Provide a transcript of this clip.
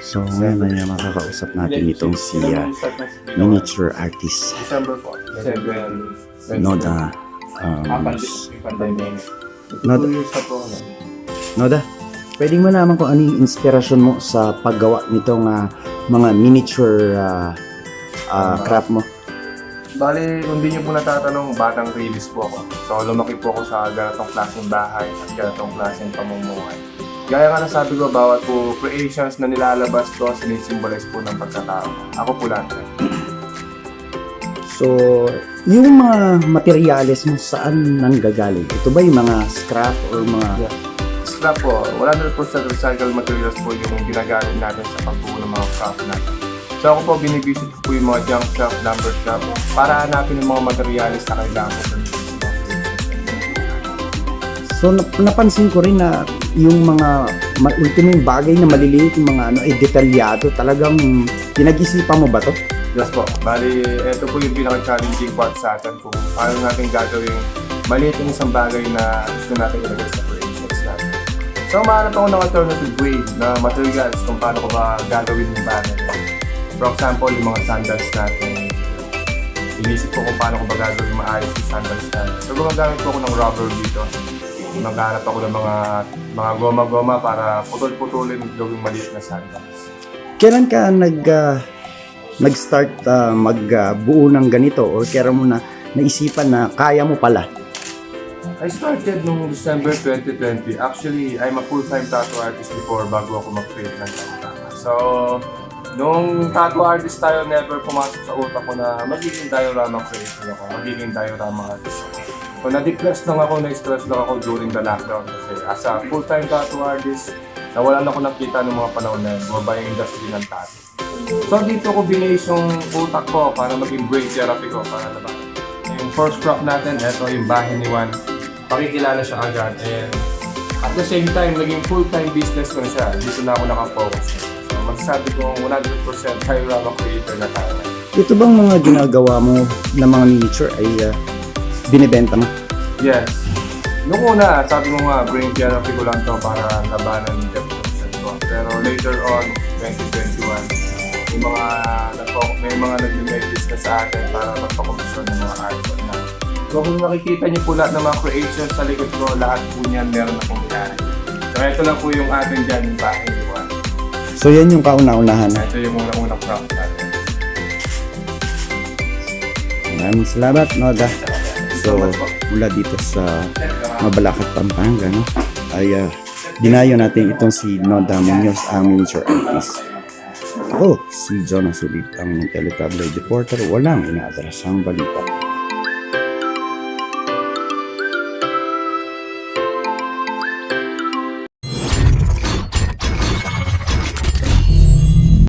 So, ngayon ay makakausap natin itong si ah, miniature artist. Noda. Um, Pandemic. Noda. Noda, pwedeng malaman kung ano yung inspirasyon mo sa paggawa nitong ah, mga miniature ah, ah, craft mo? Bali, kung di niyo po natatanong, batang release po ako. So, lumaki po ako sa ganitong klaseng bahay at ganitong klaseng pamumuhay. Gaya nga na sabi ko, bawat po creations na nilalabas ko, sinisimbolize po ng pagkatao. Ako po lahat. So, yung mga materyales mo saan nanggagaling? Ito ba yung mga scrap or mga... Scrap po, 100% recycled materials po yung ginagamit natin sa pagbuo ng mga craft natin. So ako po, binibisit ko po yung mga junk shop, lumber shop, para hanapin yung mga materials na kailangan ko So, nap- napansin ko rin na yung mga ma- ultimong bagay na maliliit, yung mga ano, ay detalyado. Talagang pinag-isipan mo ba to? Yes po. Bali, ito po yung pinaka-challenging part sa atin kung paano natin gagawin maliit yung isang bagay na gusto natin ilagay sa creations natin. So, mahanap ako ng alternative way na materials kung paano ko ba gagawin yung bagay. For example, yung mga sandals natin. Inisip ko kung paano ko ba gagawin maayos yung sandals natin. So, gumagamit po ako ng rubber dito. Maghanap ako ng mga mga goma-goma para putol-putulin gawing maliit na sandals. Kailan ka nag ah, nag-start ah, magbuo ng ganito or kailan mo na naisipan na kaya mo pala? I started nung December 2020. Actually, I'm a full-time tattoo artist before bago ako mag-create ng diorama. So, nung tattoo artist tayo, never pumasok sa utak ko na magiging diorama creator ako, magiging diorama artist ako. So, na-depress lang ako, na-stress lang ako during the lockdown kasi as a full-time tattoo artist, nawalan ako nakita ng mga panahon na bumaba yung industry ng tattoo. So, dito ko binase yung utak ko para maging brain therapy ko para naman. Yung first crop natin, ito yung bahay ni Juan. Pakikilala siya agad and at the same time, naging full-time business ko na siya. Dito na ako nakafocus. So, magsasabi ko 100% diorama creator na tayo. Ito bang mga ginagawa mo na mga miniature ay ah, binibenta mo? Yes. Noong una, sabi mo nga, brain therapy ko lang to para labanan yung depression ko. Pero later on, 2021, may mga, may mga nag-message na sa akin para magpakomisyon ng mga artwork na. So kung nakikita niyo po lahat ng mga creations sa likod ko, lahat po niyan meron na pong mayari. So ito lang po yung ating dyan, yung bahay ni Juan. So yan yung kauna-unahan. Ito yung unang-unang craft natin. Maraming salamat, Noda. So, mula dito sa Mabalacat, Pampanga, no? ay ah, dinayo natin itong si Noda Munoz, ang miniature artist. Ako, si Jonas Ulit, ang teletabloid reporter, walang inaatrasang balita.